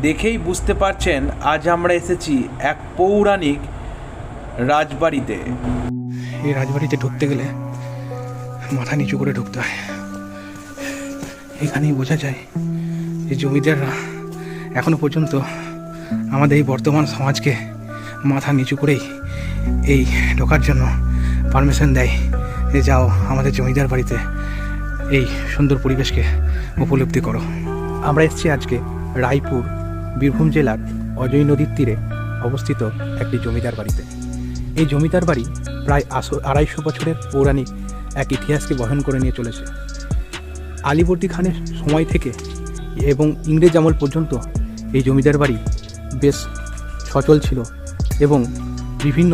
দেখেই বুঝতে পারছেন, আজ আমরা এসেছি এক পৌরাণিক রাজবাড়িতে। এই রাজবাড়িতে ঢুকতে গেলে মাথা নিচু করে ঢুকতে হয়। এখানেই বোঝা যায় যে জমিদাররা এখনও পর্যন্ত আমাদের এই বর্তমান সমাজকে মাথা নিচু করেই এই ঢোকার জন্য পারমিশন দেয় যে যাও আমাদের জমিদার বাড়িতে এই সুন্দর পরিবেশকে উপলব্ধি করো। আমরা এসেছি আজকে রায়পুর বীরভূম জেলার অজয় নদীর তীরে অবস্থিত একটি জমিদার বাড়িতে। এই জমিদার বাড়ি প্রায় আড়াইশো বছরের পৌরাণিক এক ইতিহাসকে বহন করে নিয়ে চলেছে। আলিবর্দী খানের সময় থেকে এবং ইংরেজ আমল পর্যন্ত এই জমিদার বাড়ি বেশ সচল ছিল এবং বিভিন্ন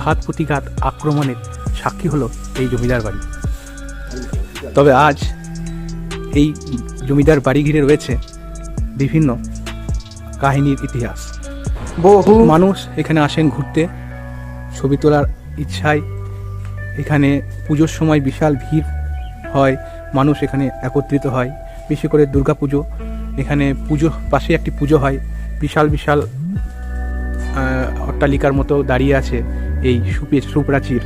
ঘাত প্রতিঘাত আক্রমণের সাক্ষী হলো এই জমিদার বাড়ি। তবে আজ এই জমিদার বাড়ি ঘিরে রয়েছে বিভিন্ন কাহিনীর ইতিহাস। বহু মানুষ এখানে আসেন ঘুরতে। ছবি তোলার ইচ্ছায় এখানে পুজোর সময় বিশাল ভিড় হয় মানুষ এখানে একত্রিত হয়। বিশেষ করে দুর্গা পুজো এখানে পুজো পাশে একটি পুজো হয়। বিশাল বিশাল অট্টালিকার মতো দাঁড়িয়ে আছে এই সুপে সুপ্রাচীর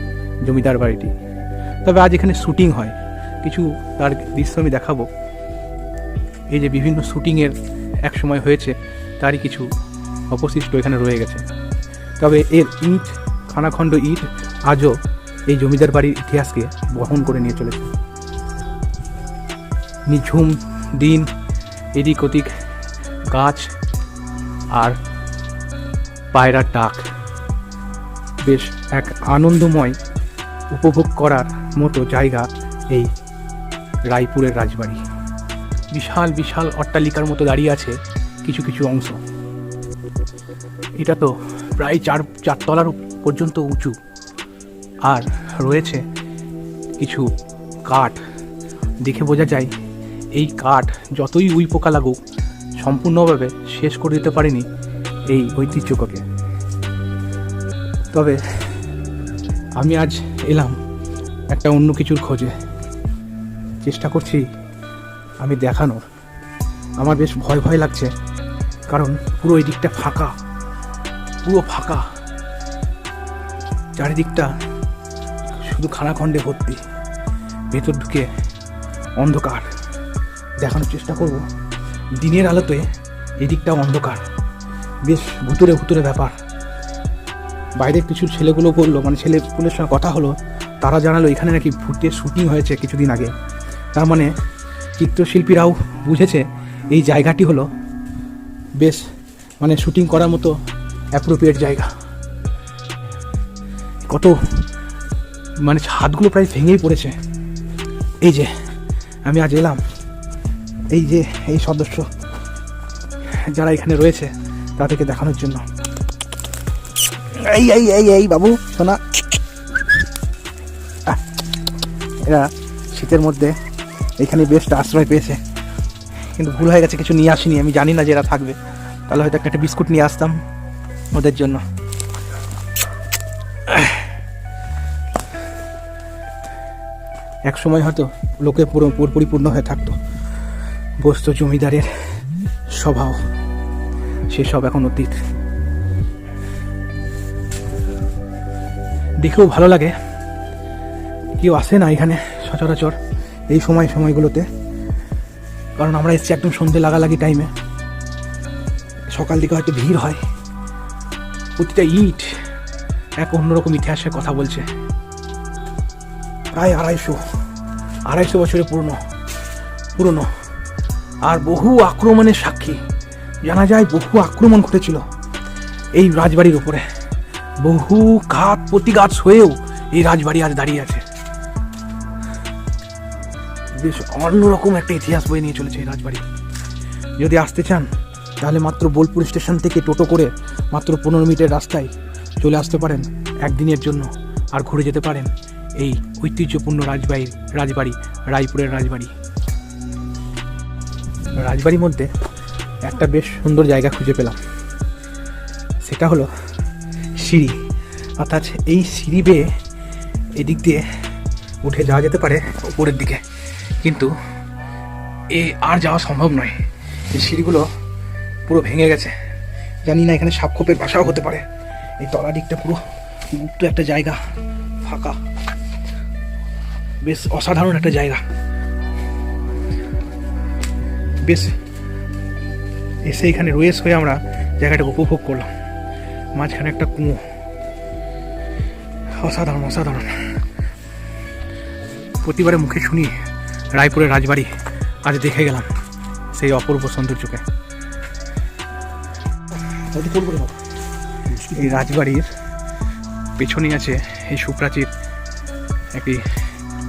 জমিদার বাড়িটি। তবে আজ এখানে শুটিং হয়। কিছু তার দৃশ্য আমি দেখাবো। এই যে বিভিন্ন শুটিংয়ের এক সময় হয়েছে। তারই কিছু অবশিষ্ট এখানে রয়ে গেছে। তবে এর ইট, খানাখণ্ড ইট আজও এই জমিদার বাড়ির ইতিহাসকে বহন করে নিয়ে চলেছে। নিঝুম দিন, এদিক ওদিক গাছ আর পায়রার ডাক। বেশ এক আনন্দময় উপভোগ করার মতো জায়গা এই রায়পুরের রাজবাড়ি। বিশাল বিশাল অট্টালিকার মতো দাঁড়িয়ে আছে কিছু কিছু অংশ। এটা তো প্রায় চার চারতলার পর্যন্ত উঁচু। আর রয়েছে কিছু কাঠ। দেখে বোঝা যায়, এই কাঠ যতই উই পোকা লাগুক, সম্পূর্ণভাবে শেষ করে দিতে পারেনি এই ঐতিহ্যকে। তবে আমি আজ এলাম একটা অন্য কিছুর খোঁজে। চেষ্টা করছি আমি দেখানোর। আমার বেশ ভয় ভয় লাগছে। কারণ পুরো এই দিকটা ফাঁকা, পুরো ফাঁকা। চারিদিকটা শুধু খানাখণ্ডে ভর্তি। ভেতর ঢুকে অন্ধকার। দেখানোর চেষ্টা করব। দিনের আলোতে এই দিকটা অন্ধকার। বেশ ভুতুরে ভুতুরে ব্যাপার। বাইরের কিছু ছেলেগুলো বলল মানে ছেলেগুলোর সঙ্গে কথা হলো, তারা জানালো এখানে নাকি ভূতের শুটিং হয়েছে কিছুদিন আগে। তার মানে চিত্রশিল্পীরাও বুঝেছে এই জায়গাটি হলো বেশ মানে শুটিং করার মতো অ্যাপ্রোপ্রিয়েট জায়গা। কত মানে ছাদগুলো প্রায় ভেঙেই পড়েছে। এই যে, আমি আজ এলাম। এই যে, এই সদস্য যারা এখানে রয়েছে, তাদেরকে দেখানোর জন্য। এই এই এই এই, বাবু সোনা এরা শীতের মধ্যে এখানে বেস্ট আশ্রয় পেয়েছে। কিন্তু ভুল হয়ে গেছে, কিছু নিয়ে আসিনি, আমি জানি না যে এরা থাকবে। তাহলে হয়তো একটা বিস্কুট নিয়ে আসতাম ওদের জন্য। এক সময় হয়তো লোকে পুরো পরিপূর্ণ হয়ে থাকতো। বস্তু জমিদারের স্বভাব। সেসব এখন অতীত। দেখেও ভালো লাগে। কেউ আসে না এখানে সচরাচর এই সময় সময়গুলোতে। কারণ আমরা এসছি একদম সন্ধে লাগালাগি টাইমে সকাল দিকে হয়তো ভিড় হয়। প্রতিটা ইট এক অন্যরকম ইতিহাসের কথা বলছে। প্রায় আড়াইশো আড়াইশো বছরে পুরনো পুরনো। আর বহু আক্রমণের সাক্ষী। জানা যায় বহু আক্রমণ ঘটেছিল এই রাজবাড়ির উপরে। বহু ঘাত প্রতিঘাত হয়েও এই রাজবাড়ি আজ দাঁড়িয়ে আছে। বেশ অন্যরকম একটা ইতিহাস বয়ে নিয়ে চলেছে এই রাজবাড়ি। যদি আসতে চান, তাহলে মাত্র বোলপুর স্টেশন থেকে টোটো করে মাত্র পনেরো মিনিটের রাস্তায় চলে আসতে পারেন একদিনের জন্য আর ঘুরে যেতে পারেন এই ঐতিহ্যপূর্ণ রাজবাড়ির রাজবাড়ি, রায়পুরের রাজবাড়ি। রাজবাড়ির মধ্যে একটা বেশ সুন্দর জায়গা খুঁজে পেলাম। সেটা হলো সিঁড়ি। অর্থাৎ এই সিঁড়ি বেয়ে এদিক দিয়ে উঠে যাওয়া যেতে পারে উপরের দিকে। কিন্তু এ আর যাওয়া সম্ভব নয়। এই সিঁড়িগুলো পুরো ভেঙে গেছে। জানি না এখানে সাপখোপের বাসাও হতে পারে। এই তলা দিকটা পুরো গুপ্ত একটা জায়গা, ফাঁকা। বেশ অসাধারণ একটা জায়গা। বেশ এসে এখানে রয়েস হয়ে আমরা জায়গাটাকে উপভোগ করলাম। মাঝখানে একটা কুয়ো। অসাধারণ অসাধারণ। প্রতিবারে মুখে শুনি রায়পুরের রাজবাড়ি। আজ দেখে গেলাম সেই অপূর্ব সৌন্দর্যকে। এই রাজবাড়ির পেছনে আছে এই সুপ্রাচীর একটি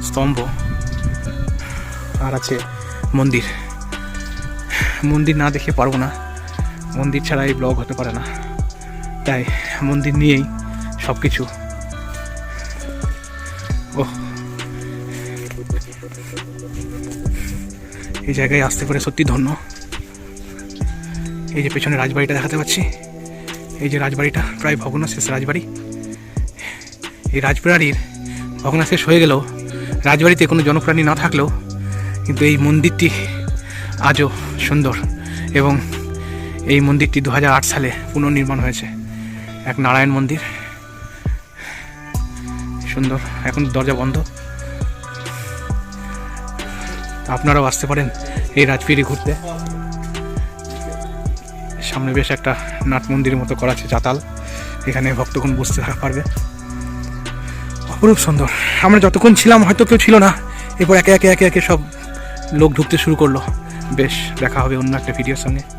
স্তম্ভ। আর আছে মন্দির। মন্দির না দেখে পারব না। মন্দির ছাড়া এই ব্লগ হতে পারে না। তাই মন্দির নিয়েই সব কিছু ও এই জায়গায় আসতে পারে সত্যি ধন্য। এই যে পেছনে রাজবাড়িটা দেখাতে পাচ্ছি, এই যে রাজবাড়িটা প্রায় ভগ্নশেষ রাজবাড়ি। এই রাজবাড়ির ভগ্নাশেষ হয়ে গেলেও রাজবাড়িতে কোনো জনপ্রাণী না থাকলেও কিন্তু এই মন্দিরটি আজও সুন্দর এবং এই মন্দিরটি দু হাজার আট সালে পুনর্নির্মাণ হয়েছে। এক নারায়ণ মন্দির। সুন্দর, এখন দরজা বন্ধ। আপনারাও আসতে পারেন এই রাজপিড়ি ঘুরতে। সামনে বেশ একটা নাট মন্দিরের মতো করা আছে চাতাল এখানে ভক্তগণ বসতে পারবে। অপরূপ সুন্দর। আমরা যতক্ষণ ছিলাম হয়তো কেউ ছিল না। এরপর একে একে একে একে সব লোক ঢুকতে শুরু করল। বেশ, দেখা হবে অন্য একটা ভিডিওর সঙ্গে।